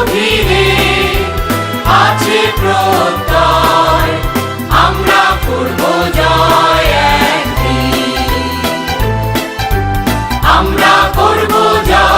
গভীরে আছে প্রত্যয় আমরা পূর্ব জয় আমরা করব জয়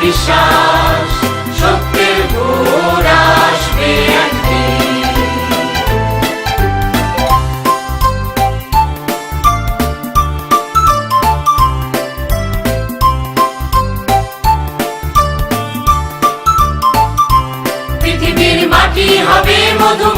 বিশ্বাস সত্যের ভোর পৃথিবীর মাটি হবে মধুময়।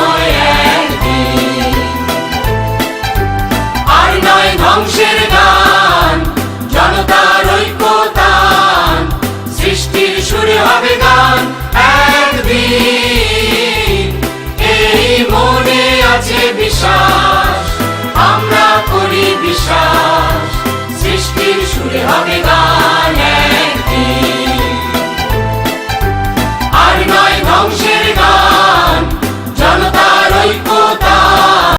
সৃষ্টির সুরে হবে গান একদিন। এই মনে আছে বিশ্বাস আমরা করি বিশ্বাস।